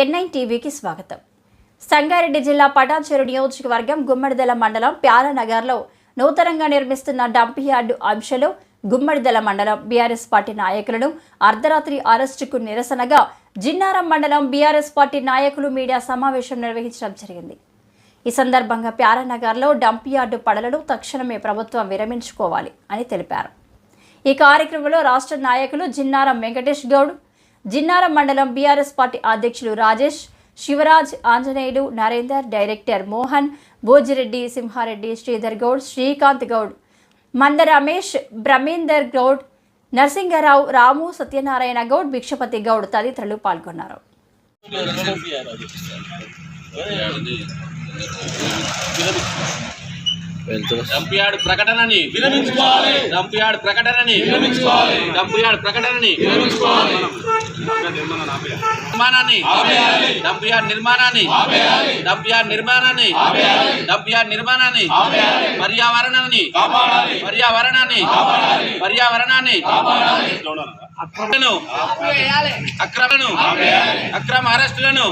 NI టీవీకి స్వాగతం. సంగారెడ్డి జిల్లా పటాన్చెరు నియోజకవర్గం గుమ్మడిదల మండలం ప్యాలనగర్లో నూతనంగా నిర్మిస్తున్న డంప్ అంశలో గుమ్మడిదల మండలం బీఆర్ఎస్ పార్టీ నాయకులను అర్ధరాత్రి అరెస్టుకు నిరసనగా జిన్నారం మండలం బీఆర్ఎస్ పార్టీ నాయకులు మీడియా సమావేశం నిర్వహించడం జరిగింది. ఈ సందర్భంగా ప్యారానగర్లో డంపియార్డు పడలను తక్షణమే ప్రభుత్వం విరమించుకోవాలి అని తెలిపారు. ఈ కార్యక్రమంలో రాష్ట్ర నాయకులు జిన్నారం వెంకటేష్ గౌడ్ జిన్నారం మండలం బీఆర్ఎస్ పార్టీ అధ్యక్షులు రాజేష్ శివరాజ్ ఆంజనేయులు నరేందర్ డైరెక్టర్ మోహన్ భోజిరెడ్డి సింహారెడ్డి శ్రీధర్ గౌడ్ శ్రీకాంత్ గౌడ్. మంద రమేష్ బ్రహ్మేందర్ గౌడ్ నరసింగరావు రాము సత్యనారాయణ గౌడ్ భిక్షపతి గౌడ్ తదితరులు పాల్గొన్నారు. ప్రకటనని విరమించుకోవాలి. ప్రకటనని విరమించుకోవాలి. ప్రకటనని విరమించుకోవాలి. నిర్మాణాన్ని డంపియార్డ్ నిర్మాణాన్ని డంపియార్డ్ నిర్మాణాన్ని డంపియార్డ్ నిర్మాణాన్ని పర్యావరణాన్ని పర్యావరణాన్ని పర్యావరణాన్ని అక్రమను అక్రమను అక్రమ అరెస్టులను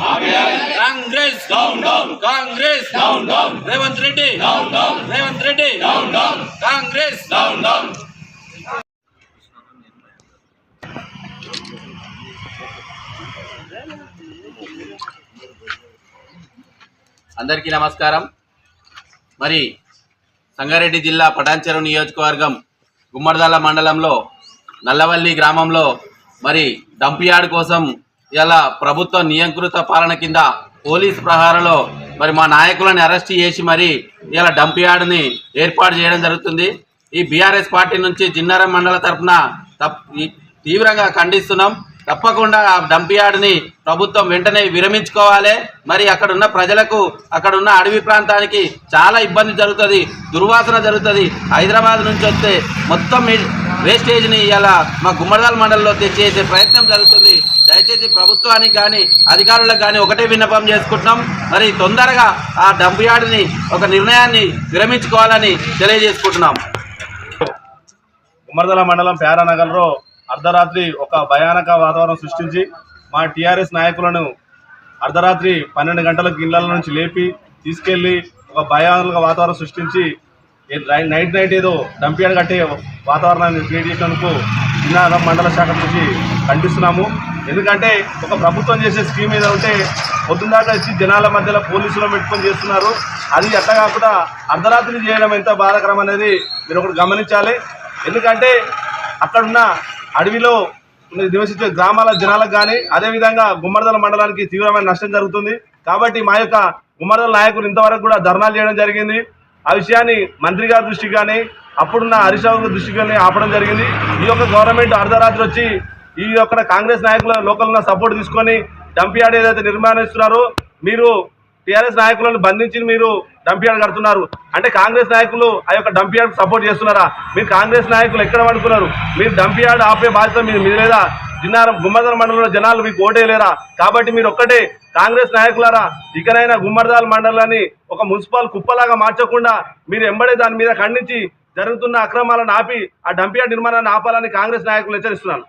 కాంగ్రెస్ కాంగ్రెస్ రేవంత్ రెడ్డి రేవంత్ రెడ్డి కాంగ్రెస్ అందరికీ నమస్కారం. మరి సంగారెడ్డి జిల్లా పటాన్చెరు నియోజకవర్గం గుమ్మడిదాల మండలంలో నల్లవల్లి గ్రామంలో మరి డంపియార్డ్ కోసం ఇలా ప్రభుత్వ నియంకృత పాలన కింద పోలీస్ ప్రహారలో మరి మా నాయకులను అరెస్ట్ చేసి మరి ఇలా డంపియార్డ్ని ఏర్పాటు చేయడం జరుగుతుంది. ఈ బీఆర్ఎస్ పార్టీ నుంచి జిన్నారం మండల తరఫున తప్ తీవ్రంగా ఖండిస్తున్నాం. తప్పకుండా ఆ డంపియార్డ్ని ప్రభుత్వం వెంటనే విరమించుకోవాలి. మరి అక్కడున్న ప్రజలకు అక్కడున్న అడవి ప్రాంతానికి చాలా ఇబ్బంది జరుగుతుంది దుర్వాసన జరుగుతుంది. హైదరాబాద్ నుంచి వస్తే మొత్తం వేస్టేజ్ని ఇలా మా గుమ్మడదాల్ మండలంలో తెచ్చేసే ప్రయత్నం జరుగుతుంది. దయచేసి ప్రభుత్వానికి కానీ అధికారులకు కానీ ఒకటే విన్నపం చేసుకుంటున్నాం. మరి తొందరగా ఆ డంపియార్డ్ని ఒక నిర్ణయాన్ని విరమించుకోవాలని తెలియజేసుకుంటున్నాం. గుమ్మడదల మండలం ప్యారానగర్లో అర్ధరాత్రి ఒక భయానక వాతావరణం సృష్టించి మా టీఆర్ఎస్ నాయకులను అర్ధరాత్రి పన్నెండు గంటలకు ఇళ్ళ నుంచి లేపి తీసుకెళ్ళి ఒక భయానక వాతావరణం సృష్టించి నైట్ నైట్ ఏదో డంపియాడ్ కట్టే వాతావరణాన్ని క్రియేట్ చేసినందుకు చిన్న మండల శాఖ నుంచి ఖండిస్తున్నాము. ఎందుకంటే ఒక ప్రభుత్వం చేసే స్కీమ్ ఏదో ఉంటే పొద్దున్న దాకా వచ్చి జనాల మధ్యలో పోలీసులు పెట్టుకొని చేస్తున్నారు. అది ఎట్లా కాకుండా అర్ధరాత్రి చేయడం ఎంత బాధాకరం అనేది మీరు ఒకటి గమనించాలి. ఎందుకంటే అక్కడున్న అడవిలో నివసించే గ్రామాల జనాలకు కానీ అదేవిధంగా గుమ్మరదల మండలానికి తీవ్రమైన నష్టం జరుగుతుంది. కాబట్టి మా యొక్క గుమ్మరదల నాయకులు ఇంతవరకు కూడా ధర్నాలు చేయడం జరిగింది. ఆ విషయాన్ని మంత్రి గారి దృష్టికి కానీ అప్పుడున్న హరీష్ రావు దృష్టికి కానీ ఆపడం జరిగింది. ఈ యొక్క గవర్నమెంట్ అర్ధరాత్రి వచ్చి ఈ యొక్క కాంగ్రెస్ నాయకుల లోకల్ సపోర్ట్ తీసుకొని డంపియాడ్ ఏదైతే నిర్మాణిస్తున్నారో మీరు టీఆర్ఎస్ నాయకులను బంధించి మీరు డంపియార్డ్ కడుతున్నారు. అంటే కాంగ్రెస్ నాయకులు ఆ యొక్క డంపియార్డ్ సపోర్ట్ చేస్తున్నారా? మీరు కాంగ్రెస్ నాయకులు ఎక్కడ పడుకున్నారు? మీరు డంపియార్డ్ ఆపే బాధ్యత మీరు మీద లేదా? జిన్నారం గుమ్మర్దల మండలంలో జనాలు మీకు ఓటేయలేరా కాబట్టి మీరు ఒక్కటే కాంగ్రెస్ నాయకులారా ఇకనైనా గుమ్మర్దాల మండలాన్ని ఒక మున్సిపల్ కుప్పలాగా మార్చకుండా మీరు ఎంబడే దాని మీద ఖండించి జరుగుతున్న అక్రమాలను ఆపి ఆ డంపియార్డ్ నిర్మాణాన్ని ఆపాలని కాంగ్రెస్ నాయకులు హెచ్చరిస్తున్నాను